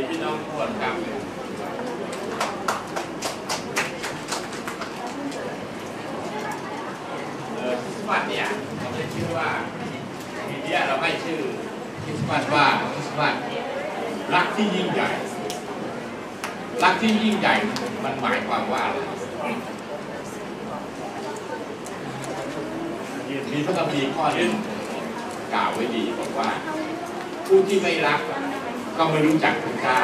ดีพี่น้องทุกคนครับคริสต์มาสเนี่ยเราได้ชื่อว่าทีเนี้ยเราให้ชื่อคริสต์มาสว่าคริสต์มาสรักที่ยิ่งใหญ่ รักที่ยิ่งใหญ่มันหมายความว่าอะไรมีพระคัมภีร์ข้อหนึ่งกล่าวไว้ดีบอกว่า ผู้ที่ไม่รัก ก็ไม่รู้จักพระเจ้า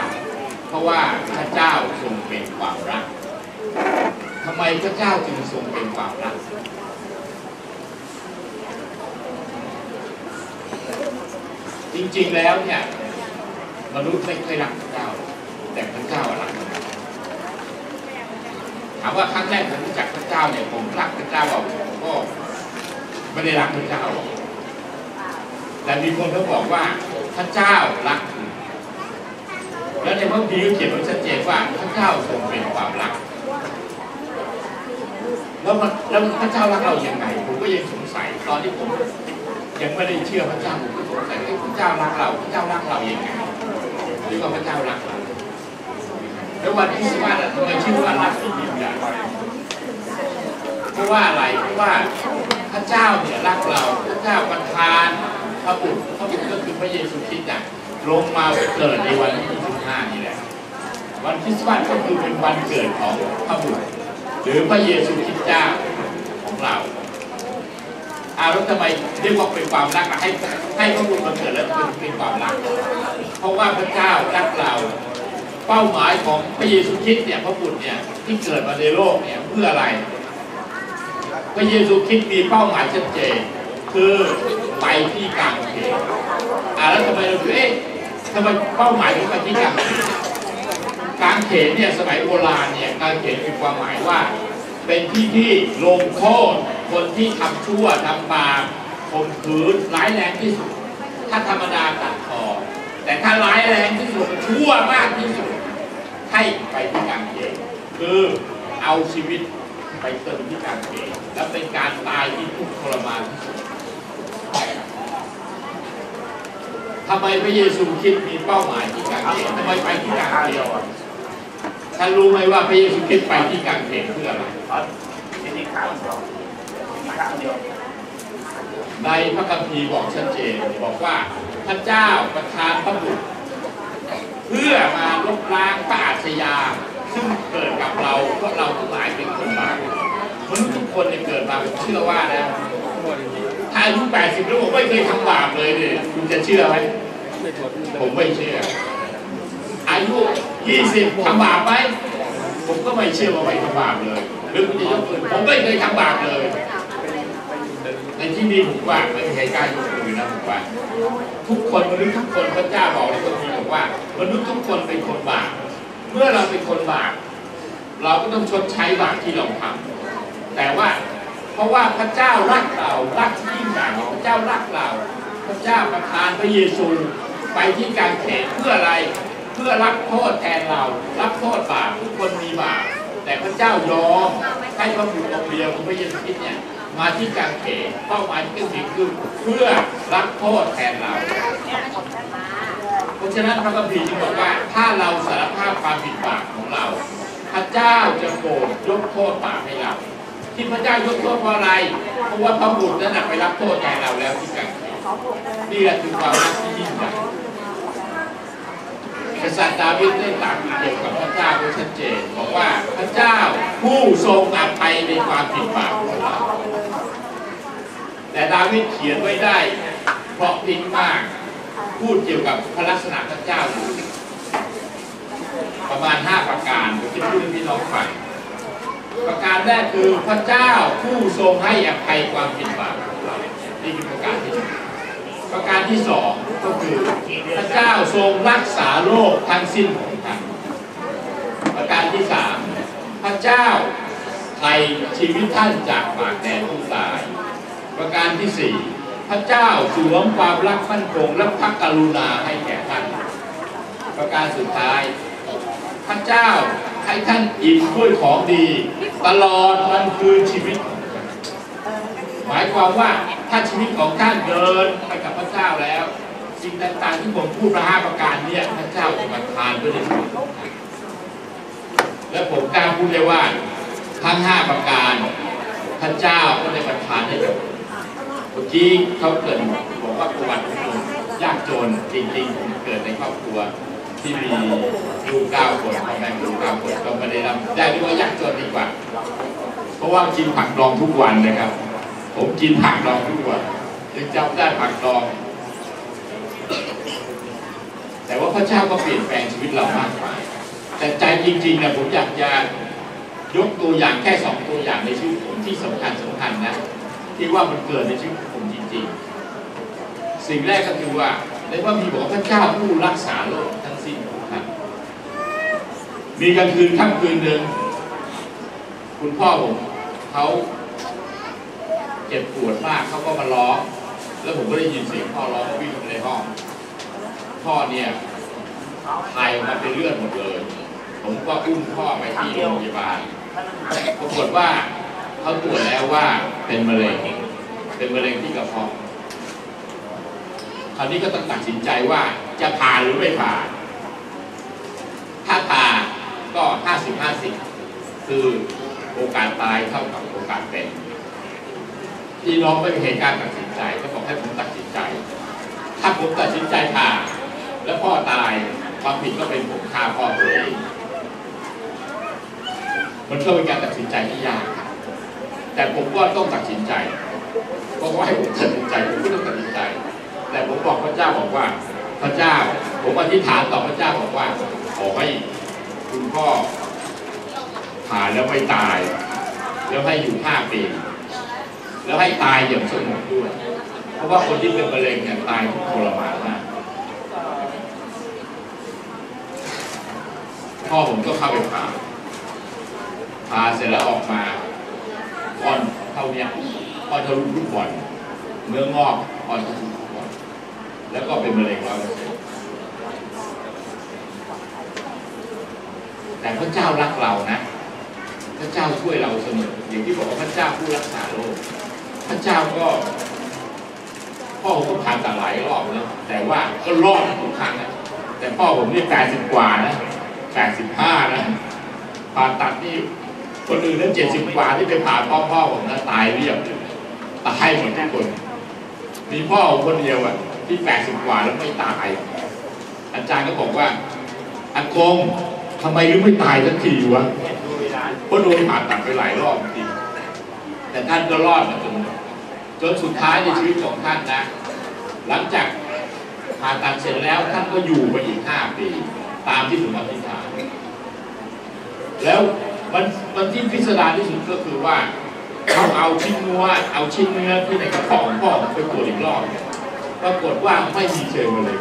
เพราะว่าพระเจ้าทรงเป็นความรักทำไมพระเจ้าจึงทรงเป็นความรัก จริงๆแล้วเนี่ยมนุษย์ไม่เคยรักพระเจ้า แต่พระเจ้ารักมนุษย์ถามว่าครั้งแรกผมรู้จักพระเจ้าเนี่ยผมรักพระเจ้าเราก็ไม่ได้รักพระเจ้าหรอกแต่มีคนเขาบอกว่าพระเจ้ารัก แล้วในพระคีร์ก็เขียนไว้ชัดเจนว่าพระเจ้าทรงเป็นความรัก แล้วมันแล้วพระเจ้ารักเราอย่างไงผมก็ยังสงสัยตอนที่ผมยังไม่ได้เชื่อพระเจ้าผมก็สงสัยว่าพระเจ้ารักเราพระเจ้ารักเราอย่างไงหรือว่าพระเจ้ารักเราแล้ววันที่สิบว่าทำไมชื่อว่ารักที่ยิ่งใหญ่เพราะว่าอะไรเพราะว่าพระเจ้าเนี่ยรักเรา พระเจ้าประทานพระบุตรพระบุตรก็คือพระเยซูคริสต์น่ะลงมาเกิดในวันที่ 25 นี่แหละ วันคริสต์มาสก็คือเป็นวันเกิดของพระบุตรหรือพระเยซูคริสต์เจ้าของเราอาแล้วทำไมเรียกว่าเป็นความรักอะให้ให้พระบุตรมาเกิดแล้วเป็นเป็นความรัก เพราะว่าพระเจ้ารักเรา เป้าหมายของพระเยซูคริสต์เนี่ยพระบุตรเนี่ยที่เกิดมาในโลกเนี่ยเพื่ออะไร พระเยซูคริสต์มีเป้าหมายชัดเจนคือไปที่กลางเขนอ่าแล้วทำไมเราถึงเอ๊ะ ทำไมเป้าหมายถึงไปที่กางเขนกางเขนเนี่ยสมัยโบราณเนี่ยกางเขนมีความหมายว่า เป็นที่ที่ลงโทษคนที่ทำชั่วทำบาปข่มขืนร้ายแรงที่สุด ถ้าธรรมดาตัดคอแต่ถ้าร้ายแรงที่สุดชั่วมากที่สุดให้ไปที่กางเขนคือเอาชีวิตไปเติมที่กางเขนและเป็นการตายที่ทุกข์ทรมานที่สุด ทำไมพระเยซูคิดมีเป้าหมายที่กางเขนทำไมไปที่กลางเขนท่านรู้ไหมว่าพระเยซูคิดไปที่กลางเขนเพื่ออะไรในพระคัมภีร์บอกชัดเจนบอกว่าพระเจ้าประทานพระบุตรเพื่อมาลบล้างพระอาชญาซึ่งเกิดกับเราเพราะเราทั้งหลายเป็นคนบาปมนุษย์ทุกคนเนี่ยเกิดมาผมเชื่อว่านะ อายุ 80 แล้วผมไม่เคยทำบาปเลยเนี่ยคุณจะเชื่อไหมผมไม่เชื่อ อายุ 20ทำบาปไหมผมก็ไม่เชื่อว่าไม่ทำบาปเลยหรือคุณจะยกมือผมไม่เคยทำบาปเลย ในที่นี้ผมว่าไม่มีใครกล้ายกมือนะผมว่า ทุกคนมนุษย์ทุกคนพระเจ้าบอกในคัมภีร์บอกว่ามนุษย์ทุกคนเป็นคนบาปเมื่อเราเป็นคนบาปเราก็ต้องชดใช้บาปที่เราทำแต่ว่าเพราะว่าพระเจ้ารักเรารัก ที่ยิ่งใหญ่พระเจ้ารักเรา พระเจ้าประทานพระเยซูไปที่การเขนเพื่ออะไร เพื่อรับโทษแทนเรา รับโทษบาปทุกคนมีบาปแต่พระเจ้ายอมให้พระบุตรองค์เดียวคือพระเยซูคริสต์เนี่ยมาที่กางเขนเป้าหมายที่จริงคือเพื่อรับโทษแทนเราเพราะฉะนั้นพระคัมภีร์จึงบอกว่าถ้าเราสารภาพความผิดบาปของเรา พระเจ้าจะโปรดยกโทษบาปให้เรา ที่พระเจ้ายกโทษเพราะอะไร เพราะว่าพระบุตรนั้นไปรับโทษแทนเราแล้วที่กางเขนนี่แหละคือความรักที่ยิ่งใหญ่กษัตริย์ดาวิดได้ตรัสเกี่ยวกับพระเจ้าไว้ชัดเจนบอกว่าพระเจ้าผู้ทรงอภัยในความผิดบาปของเราแต่ดาวิดเขียนไว้ได้ เพราะพริ้งมาก พูดเกี่ยวกับพระลักษณะพระเจ้า ประมาณ 5 ประการผมจะพูดให้พี่น้องฟัง ประการแรกคือพระเจ้าผู้ทรงให้อภัยความผิดบาปของเรานี่คือประการที่หนึ่งประการที่สองก็คือพระเจ้าทรงรักษาโลกทั้งสิ้นของท่านประการที่สามพระเจ้าไถ่ชีวิตท่านจากปากแดนผู้ตาย ประการที่สี่พระเจ้าสวมความรักมั่นคงและพระกรุณาให้แก่ท่าน ประการสุดท้าย พระเจ้า ให้ท่านอิ่มด้วยของดี ตลอดวันคืนชีวิต หมายความว่าถ้าชีวิตของท่านเดินไปกับพระเจ้าแล้วสิ่งต่างๆที่ผมพูดมาห้าประการเนี้พระเจ้าจะประทานด้วยในชีวิตและผมกล้าพูดได้ว่าทั้งห้าประการพระเจ้าก็ได้ประทานให้กับผมเมื่อกี้เขาเกิดบอกว่าประวัติผมยากจนจริงๆผมเกิดในครอบครัว ที่มีลูกเก้าคนแม่ลูกเก้าคนก็ไม่ได้รับได้เรียกว่ายากจนดีกว่า เพราะว่ากินผักดองทุกวันนะครับ ผมกินผักดองทุกวันยังจำได้ผักดอง แต่ว่าพระเจ้าก็เปลี่ยนแปลงชีวิตเรามากมายแต่ใจจริงๆนะผมอยากจะยกตัวอย่างแค่สองตัวอย่างในชีวิตผมที่สำคัญสำคัญนะที่ว่ามันเกิดในชีวิตผมจริงๆ สิ่งแรกก็คือว่าในพระมีบอกว่าพระเจ้าผู้รักษาโลกทั้งสิ้นทุกท่าน มีกลางคืนค่ำคืนหนึ่งคุณพ่อผมเขาเจ็บปวดมากเขาก็มาร้องแล้วผมก็ได้ยินเสียงพ่อร้องวิ่งเข้าไปในห้อง พ่อเนี่ยถ่ายออกมาเป็นเลือดหมดเลย ผมก็อุ้มพ่อไปที่โรงพยาบาลปรากฏว่าเขาตรวจแล้วว่าเป็นมะเร็งเป็นมะเร็งที่กระเพาะคราวนี้ก็ต้องตัดสินใจว่าจะผ่าหรือไม่ผ่าถ้าผ่า ก็ห้าสิบห้าสิบคือโอกาสตายเท่ากับโอกาสเป็นพี่น้องไม่มีเหตุการณ์ตัดสินใจ ก็บอกให้ผมตัดสินใจ ถ้าผมตัดสินใจผ่าแล้วพ่อตายความผิดก็เป็นผมฆ่าพ่อตัวเองมันก็เป็นการตัดสินใจที่ยากครับแต่ผมก็ต้องตัดสินใจเพราะว่าให้ผมตัดสินใจผมก็ต้องตัดสินใจ แต่ผมบอกพระเจ้าบอกว่า พระเจ้า ผมอธิษฐานต่อพระเจ้าบอกว่าขอให้ คุณพ่อผ่านแล้วไม่ตาย แล้วให้อยู่ห้าปี แล้วให้ตายอย่างสงบด้วย เพราะว่าคนที่เป็นมะเร็งเนี่ยตายทุกทรมานมากพ่อผมก็เข้าไปผ่าผ่าเสร็จแล้วออกมาอ่อนเท่าเนี้ยอ่อนทะลุลูกบอลเนื้องอกอ่อนทะลุลูกบอลแล้วก็เป็นมะเร็งร้อยเปอร์เซ็นต์ แต่พระเจ้ารักเรานะ พระเจ้าช่วยเราเสมออย่างที่บอกว่าพระเจ้าผู้รักษาโลก พระเจ้าก็พ่อผมก็ผ่านตัดหลายรอบนะแต่ว่าก็รอดทุกครั้งนะแต่พ่อผมนี่แปดสิบกว่านะแปดสิบห้านะผ่าตัดนี่คนอื่นนั้นเจ็ดสิบกว่าที่ไปผ่าพ่อพ่อผมนะตายเรียบตายหมดทุกคนมีพ่อผมคนเดียวอะที่แปดสิบกว่าแล้วไม่ตาย อาจารย์ก็บอกว่าอากง ทำไมถึงไม่ตายสักทีวะเพราะโดนผ่าตัดไปหลายรอบจริงแต่ท่านก็รอดมาจนจนสุดท้ายในชีวิตของท่านนะ หลังจากผ่าตัดเสร็จแล้วท่านก็อยู่ไปอีกห้าปี ตามที่ผมอธิษฐานแล้วมันมันที่พิสดารที่สุดก็คือว่าเขาเอาชิ้นเนื้อเอาชิ้นเนื้อที่ในกระเพาะของพ่อไปตรวจอีกรอบปรากฏว่าไม่มีเชื้อะเร็ง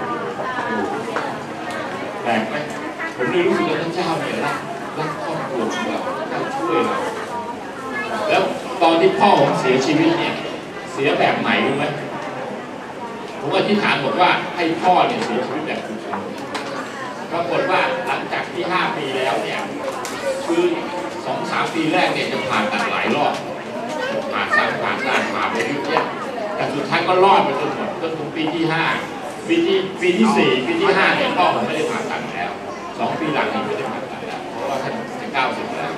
แปลกไหม ผมเลยรู้สึกว่าพระเจ้าเนี่ยรักรักครอบครัวของเราพระเจ้ช่วยเราแล้วตอนที่พ่อผมเสียชีวิตเนี่ยเสียแบบไหนรู้ไหมผมอธิษฐานบอกว่าให้พ่อเนี่ยเสียชีวิตแบบถูกต้องปรากฏว่าหลังจากที่ห้าปีแล้วเนี่ยคือสองสามปีแรกเนี่ยจะผ่านตัดหลายรอบผ่าซ้ำผ่าซ้ำผ่าไปเยอะแยะแต่สุดท้ายก็รอดไปจนหมดจนถึงปีที่ห้าปีที่ปีที่สี่ปีที่ห้าเนี่ยพ่อผมไม่ได้ผ่าตัดแล้ว สองปีหลังนี้ไม่ได้ผ่าตัดแล้วเพราะว่าท่านจะเก้าสิบแล้ว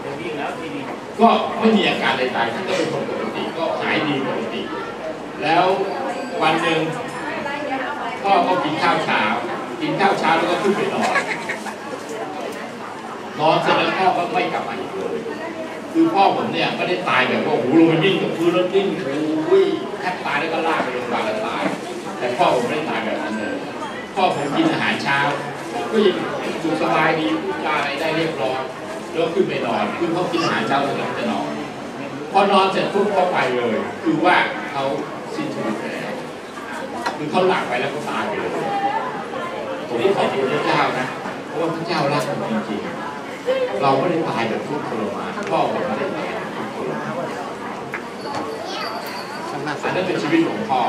เดี๋ยวนี้แล้วทีนี้ก็ไม่มีอาการใดๆท่านก็เป็นคนปกติก็หายดีปกติ แล้ววันหนึ่งพ่อก็กินข้าวเช้ากินข้าวเช้าแล้วก็ขึ้นไปนอนนอนเสร็จแล้วพ่อก็ไม่กลับมาอีกเลยคือพ่อผมเนี่ยไม่ได้ตายแบบว่าโอ้ลงไปวิ่งกับพื้นแล้ววิ่งโอ้ยแทบตายแล้วก็ลากไปโรงพยาบาลแล้วตาย แต่พ่อผมไม่ได้ตายแบบ พ่อผมกินอาหารเช้า ก็ยังอยู่สบายดีพูดจาอะไรได้เรียบร้อยแล้วขึ้นไปนอนคือเขากินอาหารเช้าแล้วจะนอนพอนอนเสร็จปุ๊บเขาไปเลย คือว่าเขาสิ้นชีวิตแล้วคือเขาหลับไปแล้วก็ตายไปเลยผมนี่ขอบคุณพระเจ้านะเพราะว่าพระเจ้ารักผมจริงๆเราไม่ได้ตายแบบทุกข์ทรมานพ่อผมไม่ได้ตายแบบทุกข์ทรมานอันนั้นเป็นชีวิตของพ่อ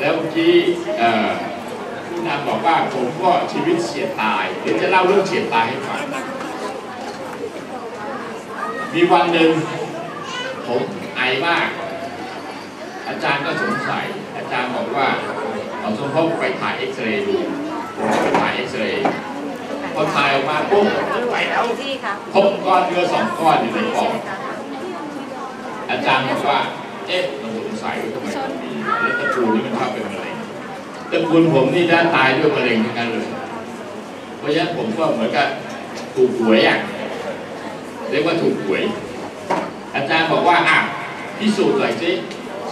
แล้วเมื่อกี้ เอ่อผู้นำบอกว่าผมก็ชีวิตเฉียดตาย เดี๋ยวจะเล่าเรื่องเฉียดตายให้ฟัง มีวันหนึ่งผมไอมาก อาจารย์ก็สงสัย อาจารย์บอกว่าหมอสมภพไปถ่ายเอ็กซเรย์ดูผมก็ไปถ่ายเอ็กซเรย์พอถ่ายออกมาปุ๊บไม่ไหวแล้วที่ค่ะพบก้อนเนื้อสองก้อนอยู่ในปอดอาจารย์บอกว่า เอ๊ะเราสงสัยว่าทำไมมันมีแล้วตะปูนี่มันเข้าเป็นอะไรแตระกูลผมนี่ได้ตายด้วยมะเร็งทั้งนั้นเลย เพราะฉะนั้นผมก็เหมือนกับถูกหวยอะเรียกว่าถูกหวย อาจารย์บอกว่าอะพิสูจน์หน่อยสิ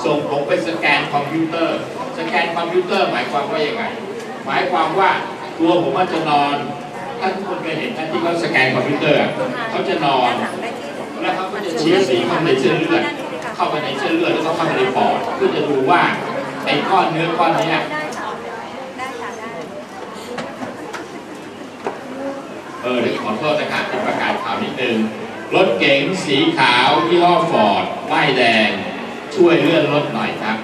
ส่งผมไปสแกนคอมพิวเตอร์ สแกนคอมพิวเตอร์หมายความว่ายังไง หมายความว่าตัวผมอาจจะนอนถ้าทุกคนเคยเห็นท่านที่เขาสแกนคอมพิวเตอร์เขาจะนอนแล้วเขาก็จะฉีดสีเข้าไปในเส้นเลือดเข้าไปในเส้นเลือดแล้วก็เข้าไปในปอดเพื่อจะดูว่าไอ้ก้อนเนื้อก้อนนี้ย ได้ค่ะได้ค่ะได้ เออเดี๋ยวขอโทษนะครับเป็นประกาศข่าวนิดนึง รถเก๋งสีขาวยี่ห้อฟอร์ดป้ายแดง ช่วยเลื่อนรถหน่อยครับ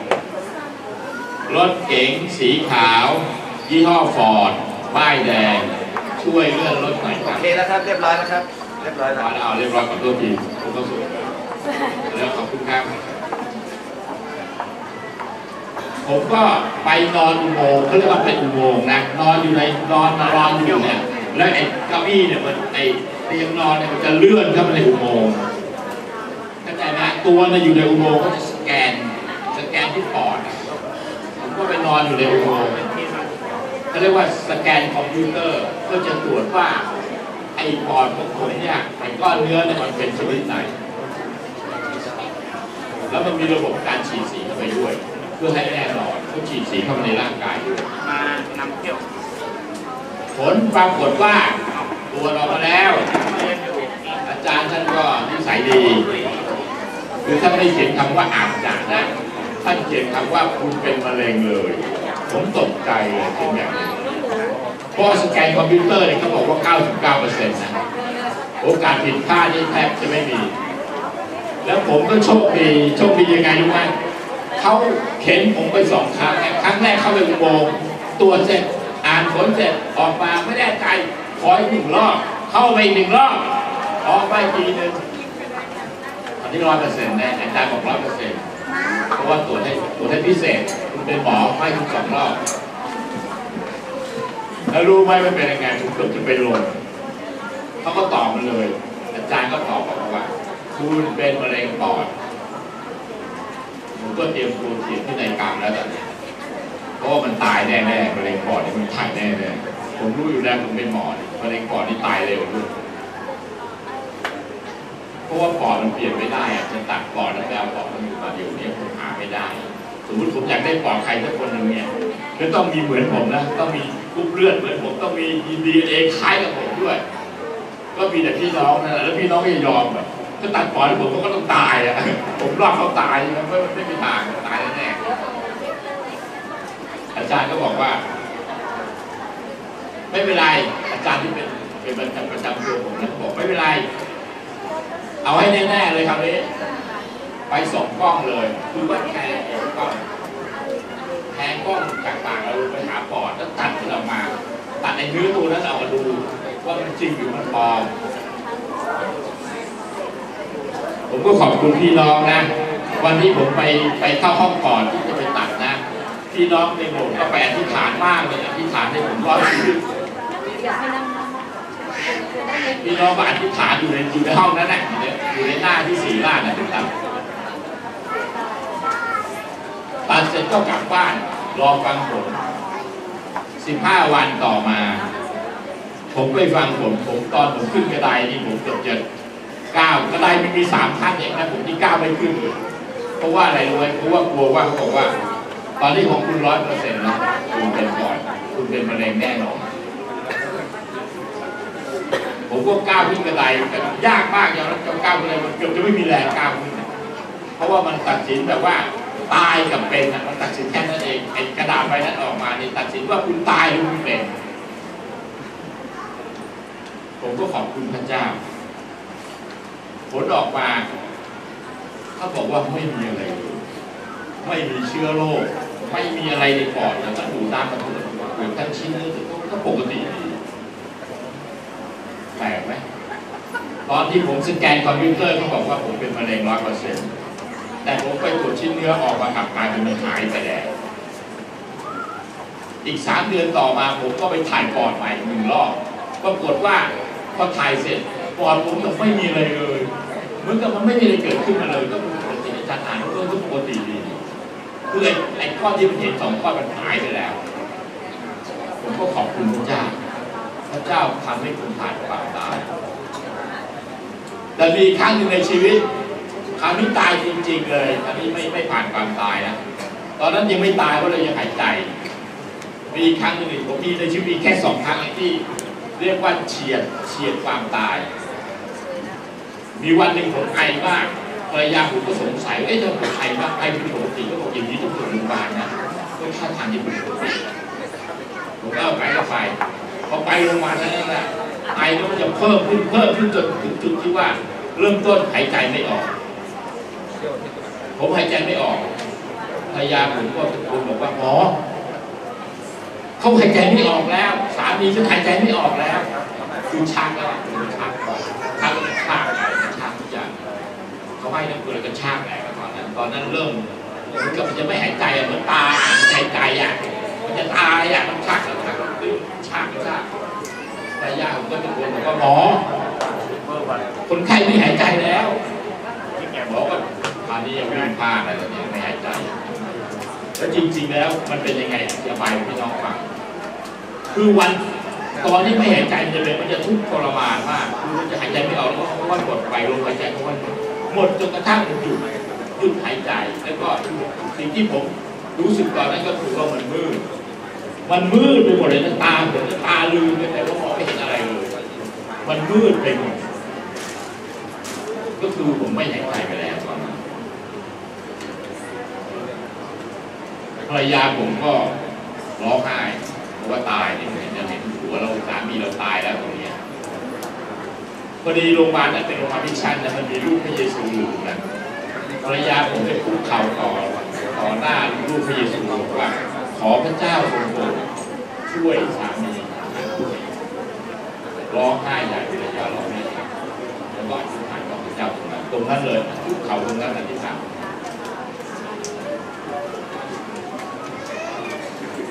รถเก๋งสีขาวยี่ห้อฟอร์ดป้ายแดง ช่วยเลื่อนรถหน่อยคโอรับเคแล้วครับเรียบร้อยแล้วครับ เรียบร้อยขแล้อวเอาเรียบร้อยขอโทษทีผมก็สุดแล้วขอบคุณครับ ผมก็ไปนอนอุโมงค์เขาเรียกว่าเป็นอุโมงค์นะนอนอยู่ในนอนนอนอยู่เนี่ย แล้วไอ้เก้าอี้เนี่ยมันไอ้เตียงนอนเนี่ยมันจะเลื่อนเข้าไปในอุโมงค์เข้าใจไหมตัวเนี่ยอยู่ในอุโมงค์ก็จะสแกน สแกนที่ปอดผมก็ไปนอนอยู่ในอุโมงค์เขาเรียกว่าสแกนคอมพิวเตอร์เพื่อจะตรวจว่าไอ้ปอดของผมเนี่ยไอ้ก้อนเนื้อเนี่ยมันเป็นชนิดไหน แล้วมันมีระบบการฉีดสีเข้าไปด้วย เพื่อให้แน่นอนเขาฉีดสีเข้าไปในร่างกายด้วยมานำเที่ยว ผลปรากฏว่าตัวจออกมาแล้ว อาจารย์ท่านก็นิสัยดีคือท่านไม่เขียนคำว่าอาจจะนะท่านเขียนคำว่าคุณเป็นมะเร็งเลย ผมตกใจเลยเป็นอย่างนี้เพราะสแกนคอมพิวเตอร์เนี่ยเขาบอกว่า 99%นะโอกาสผิดพลาดนี่แทบจะไม่มี แล้วผมก็โชคดีโชคดียังไงรู้ไหมเขาเข็นผมไปสองครั้งครั้งแรกเข้าไปอุโมงตรวเสร็จานผลเสร็จออกมาไม่ได้ใจขออีกหนึ่งรอบ เข้าไปอีกหนึ่งรอบ ออกไปทีหนึ่งอันนี้ร้อยเปอร์เซ็นต์แน่อาจารย์บอกร้อยเปอร์เซ็นต์เพราะว่าตรวจให้ตรวจให้พิเศษ คุณเป็นหมอไม่ถึงสองรอบแล้วรู้ไหมมันเป็นยังไงผมเกือบจะไปลงเขาก็ตอบมาเลย อาจารย์ก็ตอบบอกว่า คุณเป็นมะเร็งปอดผมก็เตรียมตัวเขียนที่ในกรรมแล้วตอนนี้ ราะมันตายแน่ๆมะเร็งปอดนี่มันตายแน่ๆผมรู้อยู่แล้วผมเป็นหมอนมะเร็งปอดนี่ตายเร็วด้วยเพราะว่าปอดมันเปลี่ยนไม่ได้อะจะตัดปอดแล้วไปเอาปอดมันอยู่มาเดี๋ยวนี้ผมหาไม่ได้ สมมติผมอยากได้ปอดใครสักคนหนึ่งเนี่ยก็ต้องมีเหมือนผมนะต้องมีกรุ๊ปเลือดเหมือนผมต้องมีดีเอคล้ายกับผมด้วย ก็มีแต่พี่น้องนะแล้วพี่น้องไม่ยอมแบบถ้าตัดปอดให้ผมก็ต้องตายอะผมรอดเขาตายนะไม่ไม่มีทางตายแน่ อาจารย์ก็บอกว่า ไม่เป็นไร อาจารย์ที่เป็นเป็นประจำประจำตัวผมนะบอกไม่เป็นไร เอาให้แน่ๆเลยคราวนี้ไปส่องกล้องเลยคือว่าแทงกล้องแทงกล้องจากปากเราไปหาปอดแล้วตัดมันออกมา ตัดในเนื้อตัวนั้นเอามาดูว่ามันจริงหรือมันปลอมผมก็ขอบคุณพี่น้องนะ วันที่ผมไปไปเข้าห้องก่อนที่จะไปตัดนะ พี่น้องในโบสถ์ก็ไปอธิษฐานมากเลยอธิษฐานให้ผมรอดชีวิตอยากให้นั่งนั่งพี่น้องก็อธิษฐานอยู่ในอยู่ในห้องนั้นแหละอยู่ในหน้าที่สีล้านนะถึงตัดตัดเสร็จก็กลับบ้านรอฟังผลสิบห้าวันต่อมา ผมไปฟังผลผมตอนผมขึ้นกระไดนี่ผมเกือบจะก้าวกระไดมันมีสามขั้นเองนะผมที่ก้าวไม่ขึ้นเพราะว่าอะไรรู้ไหมเพราะว่ากลัวว่าเขาบอกว่า ตอนนี้ของคุณร้อยเปอร์เซ็นต์แล้วคุณเป็นก่อน คุณเป็นมะเร็งแน่นอน ผมก็ก้าวขึ้นกระไดแต่ยากมากอย่างนั้นจะก้าวขึ้นเลยมันเกือบจะไม่มีแรงก้าวขึ้นเพราะว่ามันตัดสินแบบว่าตายกับเป็นอะมันตัดสินแค่นั้นเองไอ้กระดาษใบนั้นออกมาเนี่ยตัดสินว่าคุณตายหรือคุณเป็น ผมก็ขอบคุณพระเจ้า ผลออกมาเขาบอกว่าไม่มีอะไร ไม่มีเชื้อโรค ไม่มีอะไรในปอดแล้วก็ดูด้านกระตุ้นดูทั้งชิ้นเนื้อก็ปกติแปลกไหมตอนที่ผมสแกนคอมพิวเตอร์เขาบอกว่าผมเป็นมะเร็งร้อยเปอร์เซ็นต์แต่ผมไปตรวจชิ้นเนื้อออกมากลับกลายเป็นมันหายไปแล้วอีกสามเดือนต่อมาผมก็ไปถ่ายปอดใหม่หนึ่งรอบปรากฏว่าพอถ่ายเสร็จปอดผมก็ไม่มีอะไรเลยเหมือนกับมันไม่มีอะไรเกิดขึ้นมาเลยก็ปกติอาจารย์อ่านก็ก็ปกติดี คือไอ้ข้อที่มันเห็นสองข้อมันหายไปแล้ว ผมก็ขอบคุณพระเจ้า พระเจ้าทำให้ผมผ่านความตายแต่มีครั้งหนึ่งในชีวิตครั้งนี้ตายจริงๆเลยอันนี้ไม่ไม่ผ่านความตายนะ ตอนนั้นยังไม่ตายเพราะเลยยังหายใจ มีครั้งหนึ่งผมมีในชีวิตมีแค่สองครั้งที่เรียกว่าเฉียดเฉียดความตาย มีวันหนึ่งผมไอมาก ภรรยาผมก็สงสัยว่าเอ๊ะทำไมไอมากไอเป็นปกติก็บอกอย่างนี้ต้องส่งโรงพยาบาลนะก็ท่าทางจะเป็นปกติผมก็เอาไปก็ไปพอไปโรงพยาบาลนั่นแหละไอ้มันจะเพิ่มขึ้นเพิ่มขึ้นจนถึงจุดที่ว่า เริ่มต้นหายใจไม่ออก ผมหายใจไม่ออกภรรยาผมก็ตะโกนบอกว่าหมอเขาหายใจไม่ออกแล้ว สามีฉันหายใจไม่ออกแล้วคือชักแล้วคือชักชักชักอะไรชักทุกอย่าง เขาให้น้ำเลือกระชากแรงตอนนั้นตอนนั้นเริ่มเหมือนกับจะไม่หายใจอะเหมือนตายหายใจอะมันจะตายอะมันชักแล้วชักแล้วชักชักภรรยาผมก็ตะโกนบอกว่าหมอคนไข้ไม่หายใจแล้วหมอก็ตอนนี้ยังวิ่งพาอะไรแบบนี้ไม่หายใจแล้วจริง ๆ แล้วมันเป็นยังไงจะไปพี่น้องฟังคือวันตอนที่ไม่หายใจมันจะเป็นมันจะทุกข์ทรมานมากคือมันจะหายใจไม่ออกแล้วก็ว่าหมดไปลมหายใจก็ว่าหมด หมดจนกระทั่งมันหยุดหยุดหายใจแล้วก็สิ่งที่ผมรู้สึกตอนนั้นก็คือว่ามันมืดมันมืดไปหมดเลยนะตาผมตาลืมไปแต่ว่ามองไม่เห็นอะไรเลยมันมืดไปหมดก็คือผมไม่หายใจไปแล้วตอนนั้นภรรยาผมก็ร้องไห้เพราะว่าตายเนี่ยเห็นจะเห็นหัวเราสามีเราตายแล้ว พอดีโรงพยาบาลนั้นเป็นโรงพยาบาลพิชชันนะมันมีรูปพระเยซูอยู่นะภรรยาผมไปคุกเข่าต่อต่อหน้ารูปพระเยซูบอกว่า ขอพระเจ้าทรงโปรดช่วยสามีร้องไห้ใหญ่ภรรยาร้องไห้ใหญ่แล้วก็อธิษฐานกับพระเจ้าตรงนั้นตรงนั้นเลยคุกเข่าตรงนั้นอธิษฐาน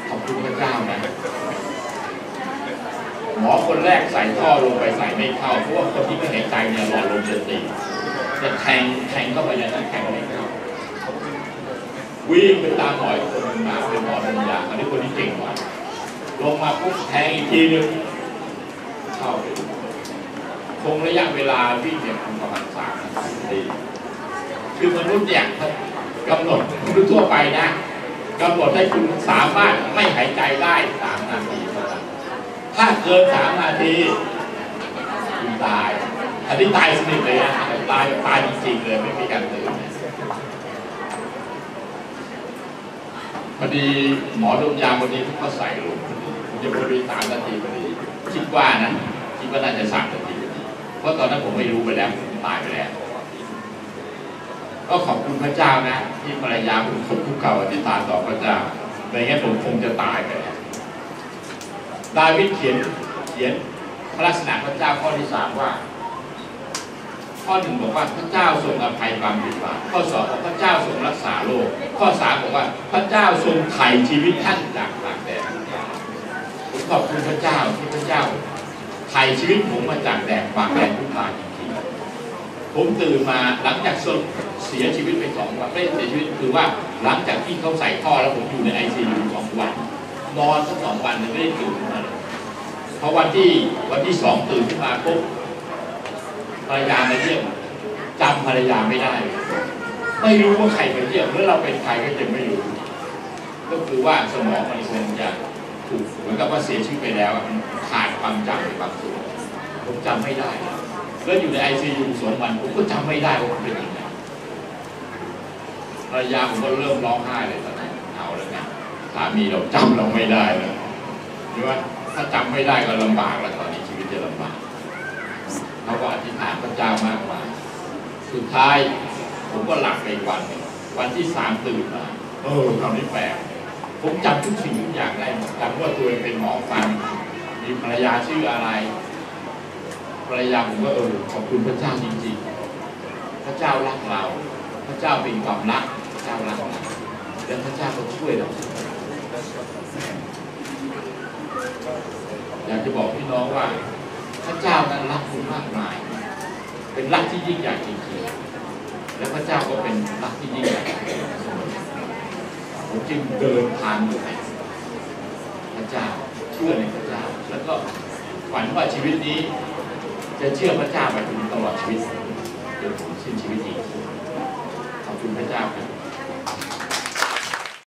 ขอบคุณพระเจ้านะ หมอคนแรกใส่ท่อลงไปใส่ไม่เข้าเพราะว่าคนที่ไม่หายใจเนี่ยหลอดลมจะตีจะแทงแทงเข้าไปในนั้นแทงไม่เข้าวิ่งไปตามหมออีกคนนึงมาเป็นหมอปัญญาอันนี้คนที่เก่งกว่าลงมาปุ๊บแทงอีกทีหนึงเข้าไปคงระยะเวลาวิ่งเนี่ยคงประมาณสามนาทีคือมนุษย์เนี่ยกำหนดมนุษย์ทั่วไปนะกำหนดให้คุณสามารถไม่หายใจได้สามนาที ถ้าเกินสามนาทีคุณตาย อันนี้ตายสนิทเลยนะตายตายจริงๆเลยไม่มีการตื่นพอดีหมอดมยาวันนี้เขาก็ใส่ลงผมจะบริสามนาทีพอดีคิดว่านะคิดว่าน่าจะสามนาทีพอดีเพราะตอนนั้นผมไม่รู้ไปแล้วผมตายไปแล้วก็ขอบคุณพระเจ้านะ ที่ภรรยาผมคุกคุกเข่าอธิษฐานต่อพระเจ้าไม่งั้นผมคงจะตายไปแล้ว ดาวิดเขียนเขียนพระลักษณะพระเจ้าข้อที่สามว่า ข้อหนึ่งบอกว่าพระเจ้าทรงอภัยความผิดบาปข้อสองบอกพระเจ้าทรงรักษาโลก ข้อสามบอกว่าพระเจ้าทรงไถ่ชีวิตท่านจากปากแดดผมขอบคุณพระเจ้าที่พระเจ้าไถ่ชีวิตผมมาจากแดดปากแดดทุกทางจริงๆผมตื่นมาหลังจากเสียชีวิตไปสองวันไม่ได้เสียชีวิตคือว่าหลังจากที่เขาใส่ท่อแล้วผมอยู่ในไอซียูสองวันนอนสักสองวันไม่ได้ตื่นมา พอวันที่วันที่สองตื่นขึ้นมาปุ๊บภรรยามาเยี่ยมจำภรรยาไม่ได้ ไม่รู้ว่าใครมาเยี่ยมหรือเราเป็นใครก็ยังไม่รู้ ก็คือว่าสมองมันคงจะถูกเหมือนกับว่าเสียชีวิตไปแล้วมันขาดความจำไปบางส่วนผมจำไม่ได้แล้วอยู่ในไอซียูสองวันผมก็จำไม่ได้ว่าผมเป็นยังไงภรรยาผมก็เริ่มร้องไห้เลยตอนนั้นเอาแล้วไงสามีเราจำเราไม่ได้แล้วใช่ไหม ถ้าจำไม่ได้ก็ลำบากแล้วตอนนี้ชีวิตจะลำบากเขาก็อธิษฐานพระเจ้ามากมายสุดท้ายผมก็หลับไปวันวันที่สามตื่นมาเออคำนี้แปลกผมจำทุกสิ่งทุกอย่างได้จำว่าตัวเองเป็นหมอฟันมีภรรยาชื่ออะไรภรรยาผมก็เออขอบคุณพระเจ้าจริงๆ พระเจ้ารักเรา พระเจ้าเป็นความรักพระเจ้ารักเราแล้วพระเจ้าก็ช่วยเรา อยากจะบอกพี่น้องว่าพระเจ้านั้นรักคุณมากมาย เป็นรักที่ยิ่งใหญ่จริงๆ และพระเจ้าก็เป็นรักที่ยิ่งใหญ่ผมจึงเดินทางอยู่ให้พระเจ้าเชื่อในพระเจ้า แล้วก็ฝันว่าชีวิตนี้ จะเชื่อพระเจ้าไปถึงตลอดชีวิตจนถึงสิ้นชีวิตอีกขอบคุณพระเจ้าครับ